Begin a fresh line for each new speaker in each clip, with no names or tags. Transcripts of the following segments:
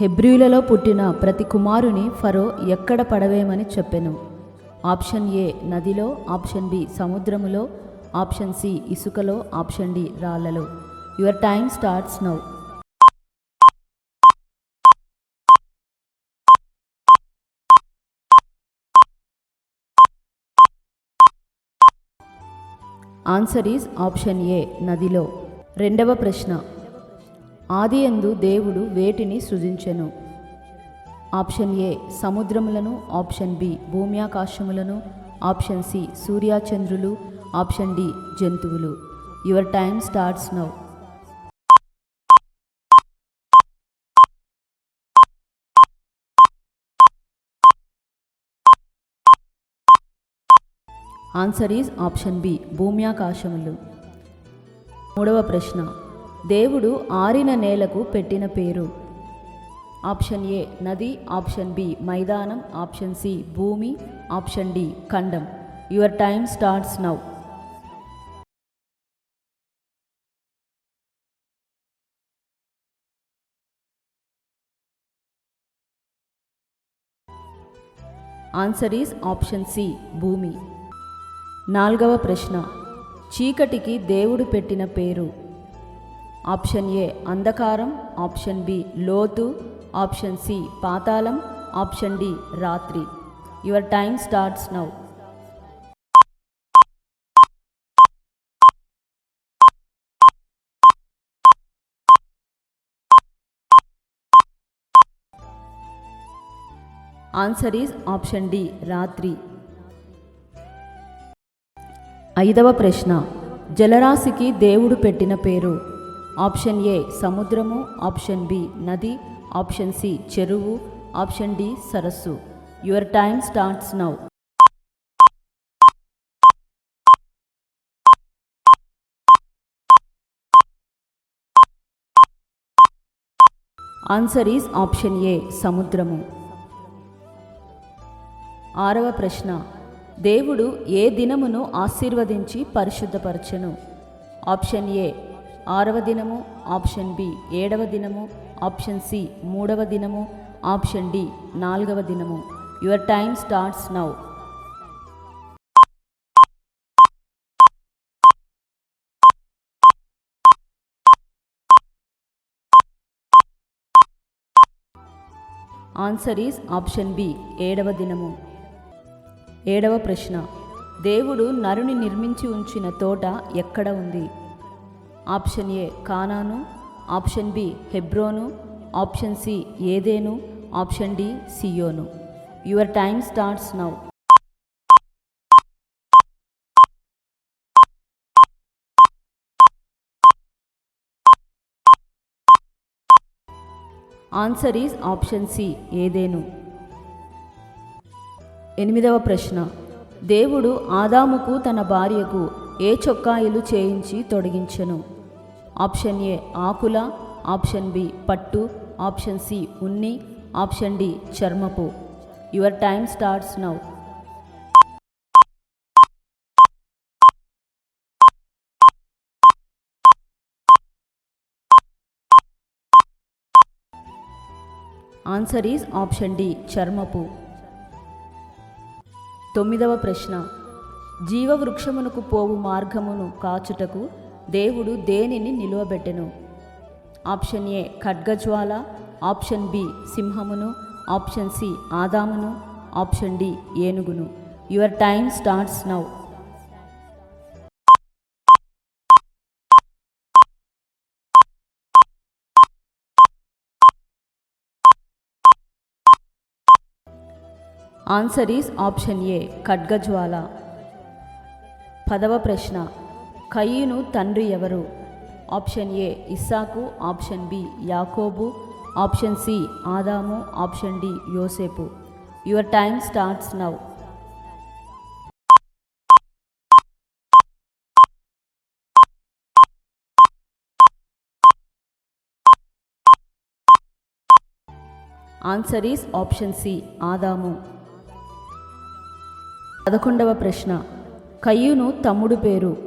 హెబ్రియులలో పుట్టిన ప్రతి కుమారుని ఫరో ఎక్కడ పడవేమని చెప్పెను. ఆప్షన్ ఏ నదిలో ఆప్షన్ బి సముద్రములో ఆప్షన్ సి ఇసుకలో option D రాళ్ళలో. Your time starts now. Answer is option A నదిలో. రెండవ ప్రశ్న. ఆది ఎందు దేవుడు వేటిని సృజించెను? ఆప్షన్ ఏ సముద్రములను. ఆప్షన్ బి భూమ్యాకాశములను. ఆప్షన్ సి సూర్యచంద్రులు. ఆప్షన్ డి జంతువులు. Your time starts now answer is option B భూమ్యాకాశములు. మూడవ ప్రశ్న. దేవుడు ఆరిన నేలకు పెట్టిన పేరు. ఆప్షన్ ఏ నది. ఆప్షన్ బి మైదానం. ఆప్షన్ సి భూమి. ఆప్షన్ డి ఖండం. Your time starts now. Answer is option C భూమి. నాలుగవ ప్రశ్న. చీకటికి దేవుడు పెట్టిన పేరు. ఆప్షన్ ఏ అంధకారం ఆప్షన్ బి లోతు ఆప్షన్ సి పాతాళం ఆప్షన్ డి రాత్రి. Your time starts now answer is option D రాత్రి. ఐదవ ప్రశ్న. జలరాశికి దేవుడు పెట్టిన పేరు. ఆప్షన్ ఏ సముద్రము ఆప్షన్ బి నది ఆప్షన్ సి చెరువు ఆప్షన్ డి సరస్సు. Your time starts now answer is option A సముద్రము. ఆరవ ప్రశ్న. దేవుడు ఏ దినమును ఆశీర్వదించి పరిశుద్ధపరచను? ఆప్షన్ ఏ ఆరవ దినము ఆప్షన్ బి ఏడవ దినము ఆప్షన్ సి మూడవ దినము ఆప్షన్ డి నాలుగవ దినము. Your time starts now answer is option B ఏడవ దినము. ఏడవ ప్రశ్న. దేవుడు నరుని నిర్మించి ఉంచిన తోట ఎక్కడ ఉంది? ఆప్షన్ ఏ కానాను ఆప్షన్ బి హెబ్రోను ఆప్షన్ సి ఏదేను option D Zion. Your time starts now. Answer is option C Eden. ఎనిమిదవ ప్రశ్న. దేవుడు ఆదాముకు తన భార్యకు ఏ చొక్కాయిలు చేయించి తొడిగించెను? ఆప్షన్ ఏ ఆకుల ఆప్షన్ బి పట్టు ఆప్షన్ సి ఉన్ని ఆప్షన్ డి చర్మపు. Your time starts now answer is option D చర్మపు. తొమ్మిదవ ప్రశ్న. జీవవృక్షమునకు పోవు మార్గమును కాచుటకు దేవుడు దేనిని నిలువబెట్టెను? ఆప్షన్ ఏ ఖడ్గజ్వాల ఆప్షన్ బి సింహమును ఆప్షన్ సి ఆదామును ఆప్షన్ డి ఏనుగును. Your time starts now. Answer is option A ఖడ్గజ్వాల. పదవ ప్రశ్న. కయ్యూను తండ్రి ఎవరు? ఆప్షన్ ఏ ఇస్సాకు ఆప్షన్ బి యాకోబు ఆప్షన్ సి ఆదాము ఆప్షన్ డి యోసేపు. Your time starts now. Answer is option C ఆదాము. పదకొండవ ప్రశ్న. కయ్యూను తమ్ముడు పేరు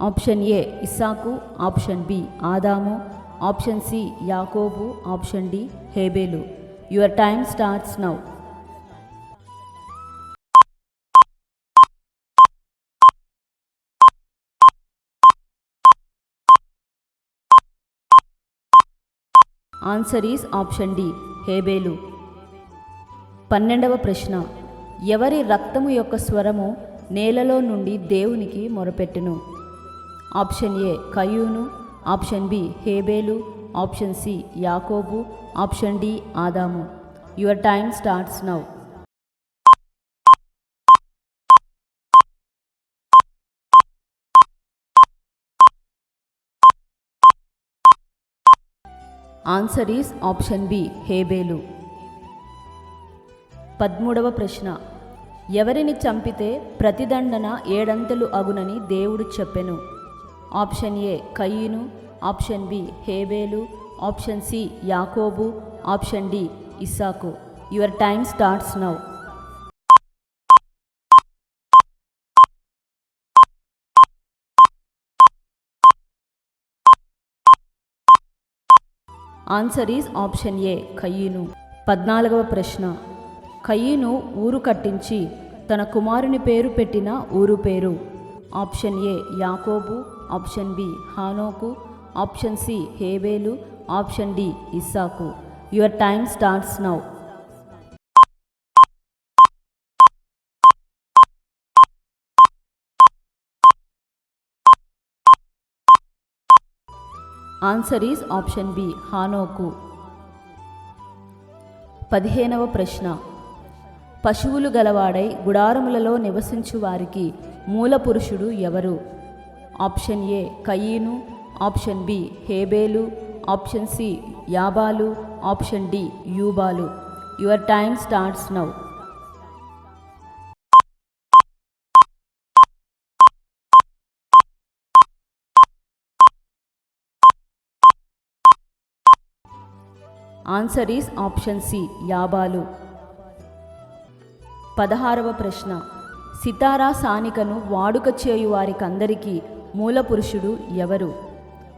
ఆప్షన్ ఏ ఇస్సాకు ఆప్షన్ బి ఆదాము ఆప్షన్ సి యాకోబు ఆప్షన్ డి హేబేలు. Your time starts now. Answer is option D హేబేలు. పన్నెండవ ప్రశ్న. ఎవరి రక్తము యొక్క స్వరము నేలలో నుండి దేవునికి మొరపెట్టును? ఆప్షన్ ఏ కయూను ఆప్షన్ బి హేబేలు ఆప్షన్ సి యాకోబు ఆప్షన్ డి ఆదాము. Your time starts now answer is option B హేబేలు పదమూడవ ప్రశ్న. ఎవరిని చంపితే ప్రతిదండన ఏడంతలు అగునని దేవుడు చెప్పెను. ఆప్షన్ ఏ కయ్యను ఆప్షన్ బి హేబేలు ఆప్షన్ సి యాకోబు option D Isaac. Your time starts now. Answer is option A కయ్యను పద్నాలుగవ ప్రశ్న. కయ్యను ఊరు కట్టించి తన కుమారుని పేరు పెట్టిన ఊరు పేరు. ఆప్షన్ ఏ యాకోబు ఆప్షన్ బి హానోకు ఆప్షన్ సి హేబేలు option D Isaac. Your time starts now. Answer is option B హానోకు. పదిహేనవ ప్రశ్న. పశువులు గలవాడై గుడారములలో నివసించు వారికి మూల పురుషుడు ఎవరు? ఆప్షన్ ఏ కయీను ఆప్షన్ బి హేబేలు ఆప్షన్ సి యాబాలు option D యూబాలు. Your time starts now. Answer is option C యాబాలు. పదహారవ ప్రశ్న. సితారా సానికను వాడుక చేయు మూలపురుషుడు మూల పురుషుడు ఎవరు?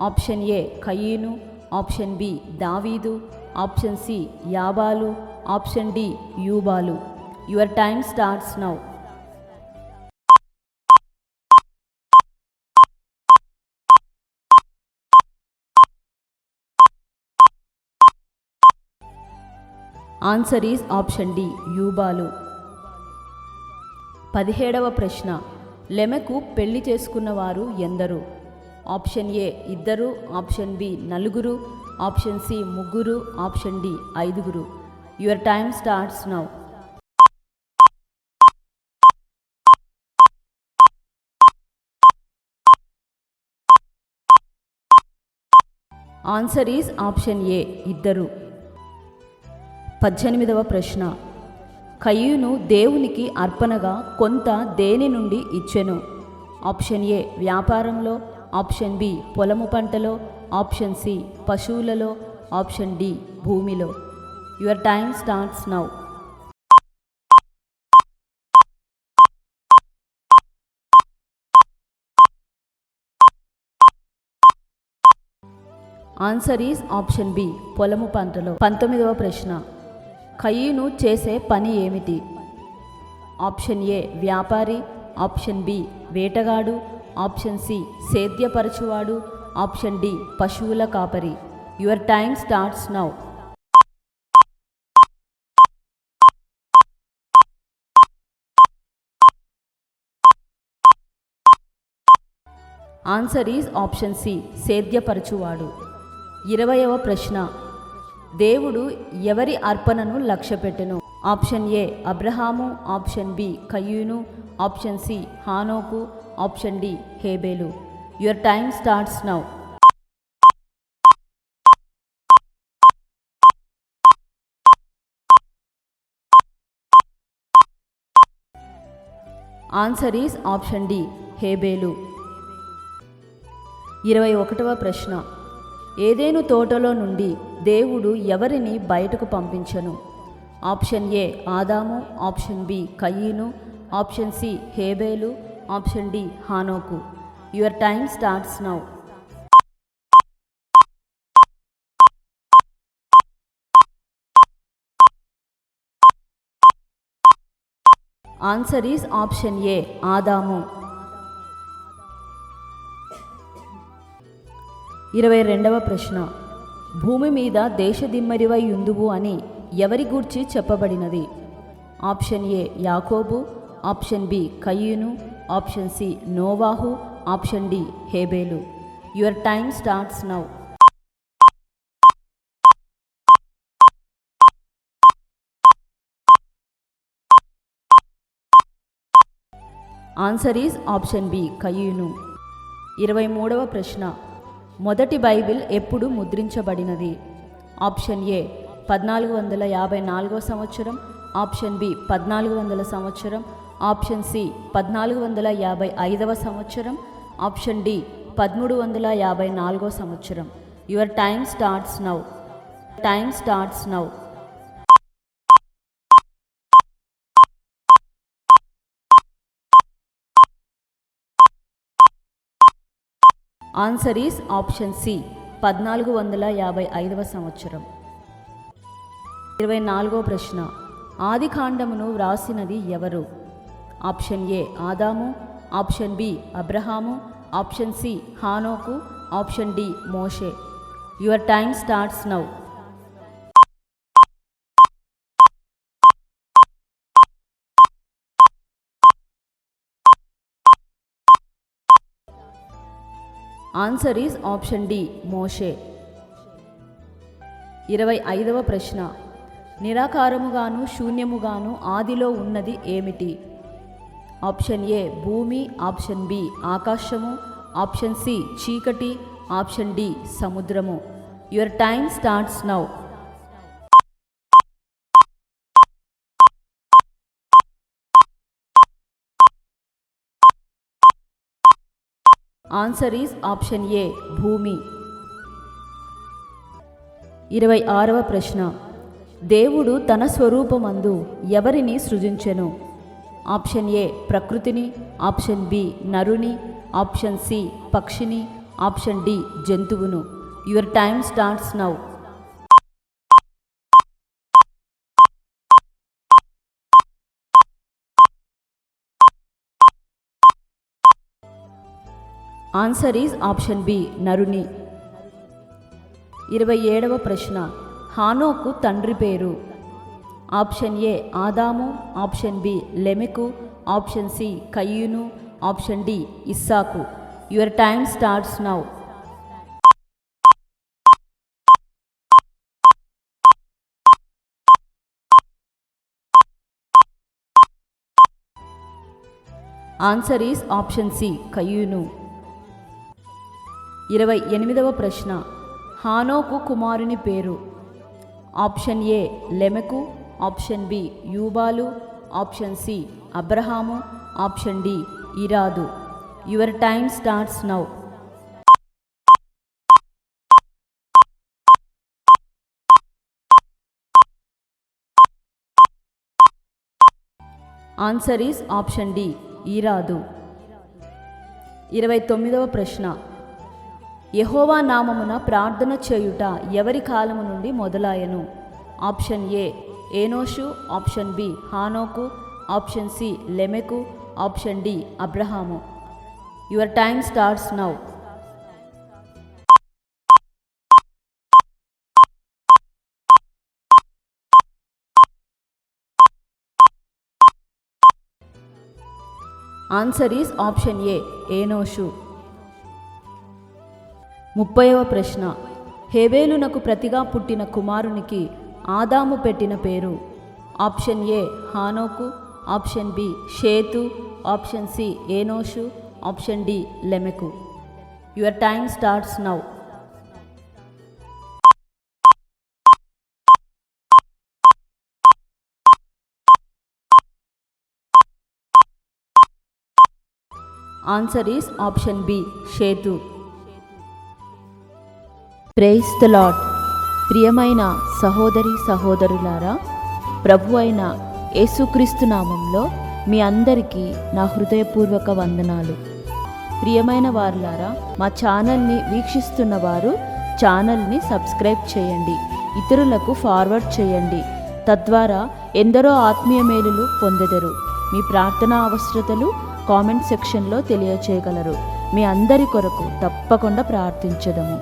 ఆప్షన్ ఏ కయీను ఆప్షన్ బి దావీదు ఆప్షన్ సి యాబాలు option D యూబాలు. Your time starts now. Answer is option D యూబాలు. పదిహేడవ ప్రశ్న. లెమెకు పెళ్ళి చేసుకున్నవారు ఎందరు? ఆప్షన్ ఏ ఇద్దరు ఆప్షన్ బి నలుగురు ఆప్షన్ సి ముగ్గురు ఆప్షన్ డి ఐదుగురు. Your time starts now. Answer is option A ఇద్దరు. పద్దెనిమిదవ ప్రశ్న. కయ్యూను దేవునికి అర్పణగా కొంత దేని నుండి ఇచ్చెను? ఆప్షన్ ఏ వ్యాపారంలో. ఆప్షన్ బి పొలము పంటలో. ఆప్షన్ సి పశువులలో. ఆప్షన్ డి భూమిలో. Your time starts now. Answer is option B పొలము పంటలో. పంతొమ్మిదవ ప్రశ్న. కయ్యూను చేసే పని ఏమిటి? ఆప్షన్ ఏ వ్యాపారి. ఆప్షన్ బి వేటగాడు. ఆప్షన్ సి సేద్యపరచువాడు. ఆప్షన్ డి పశువుల కాపరి. Your time starts now. Answer is option C సేద్యపరచువాడు. ఇరవయవ ప్రశ్న. దేవుడు ఎవరి అర్పణను లక్ష్యపెట్టెను? ఆప్షన్ ఏ అబ్రహాము. ఆప్షన్ బి కయ్యూను. ఆప్షన్ సి హానోకు. ఆప్షన్ డి హేబేలు. Your time starts now. Answer is option D హేబేలు. ఇరవై ఒకటవ ప్రశ్న. ఏదేను తోటలో నుండి దేవుడు ఎవరిని బయటకు పంపించను? ఆప్షన్ ఏ ఆదాము ఆప్షన్ బి కయ్యీను ఆప్షన్ సి హేబేలు ఆప్షన్ డి హానోకు. Your time starts now. Answer is option A ఆదాము. ఇరవై రెండవ ప్రశ్న. భూమి మీద దేశదిమ్మరివై యుందువు అని ఎవరి గూర్చి చెప్పబడినది? ఆప్షన్ ఏ యాకోబు ఆప్షన్ బి కయ్యూను ఆప్షన్ సి నోవాహు ఆప్షన్ డి హేబేలు. Your time starts now. Answer is option B కయ్యూను. ఇరవై మూడవ ప్రశ్న. మొదటి బైబిల్ ఎప్పుడు ముద్రించబడినది? ఆప్షన్ ఏ పద్నాలుగు వందల యాభై నాలుగో సంవత్సరం. ఆప్షన్ బి పద్నాలుగు వందల సంవత్సరం. ఆప్షన్ సి పద్నాలుగు వందల యాభై ఐదవ సంవత్సరం. ఆప్షన్ డి పదమూడు వందల యాభై నాలుగో సంవత్సరం. Your time starts now time starts now answer is option C పద్నాలుగు వందల యాభై ఐదవ సంవత్సరం. ఇరవై నాలుగో ప్రశ్న ఆది కాండమును వ్రాసినది ఎవరు? ఆప్షన్ ఏ ఆదాము. ఆప్షన్ బి అబ్రహాము. ఆప్షన్ సి హానోకు. Option D Moshe. Your time starts now answer is option D మోషే ఇరవై ఐదవ ప్రశ్న. నిరాకారముగాను శూన్యముగాను ఆదిలో ఉన్నది ఏమిటి? ఆప్షన్ ఏ భూమి. ఆప్షన్ బి ఆకాశము. ఆప్షన్ సి చీకటి. ఆప్షన్ డి సముద్రము. Your time starts now answer is option A భూమి. ఇరవై ఆరవ ప్రశ్న. దేవుడు తన స్వరూపమందు ఎవరిని సృజించెను? ఆప్షన్ ఏ ప్రకృతిని. ఆప్షన్ బి నరుని. ఆప్షన్ సి పక్షిని. ఆప్షన్ డి జంతువును. Your time starts now answer is option B నరుని ఇరవై ఏడవ ప్రశ్న హానోకు తండ్రి పేరు. ఆప్షన్ ఏ ఆదాము ఆప్షన్ బి లెమెకు ఆప్షన్ సి కయ్యూను option D Isaac your time starts now answer is option C కయ్యూను ఇరవై ఎనిమిదవ ప్రశ్న. హానోకు కుమారుని పేరు. ఆప్షన్ ఏ లెమెకు. ఆప్షన్ బి యూబాలు. ఆప్షన్ సి అబ్రహాము. Option D ఇరాదు. Your time starts now. Answer is option D ఈరాదు ఇరవై తొమ్మిదవ ప్రశ్న. యహోవా నామమున ప్రార్థన చేయుట ఎవరి కాలము నుండి మొదలాయను ఆప్షన్ ఏ ఏనోషు. ఆప్షన్ బి హానోకు. ఆప్షన్ సి లెమెకు. Option D Abraham. Your time starts now. Answer is option A ఏనోషు. ముప్పైవ ప్రశ్న. హేబేలునకు ప్రతిగా పుట్టిన కుమారునికి ఆదాము పెట్టిన పేరు. ఆప్షన్ ఏ హానోకు ఆప్షన్ బి షేతు ఆప్షన్ సి ఏనోషు option D Lamech. Your time starts now. Answer is option B Seth. Praise the lord ప్రియమైన సహోదరి సహోదరులారా ప్రభు అయిన యేసుక్రీస్తు నామంలో మీ అందరికీ నా హృదయపూర్వక వందనాలు. ప్రియమైన వారులారా మా ఛానల్ని వీక్షిస్తున్న వారు ఛానల్ని సబ్స్క్రైబ్ చేయండి ఇతరులకు ఫార్వర్డ్ చేయండి. తద్వారా ఎందరో ఆత్మీయ మేలులు పొందెదరు. మీ ప్రార్థనా అవసరతలు కామెంట్ సెక్షన్లో తెలియచేయగలరు. మీ అందరి కొరకు తప్పకుండా ప్రార్థించదము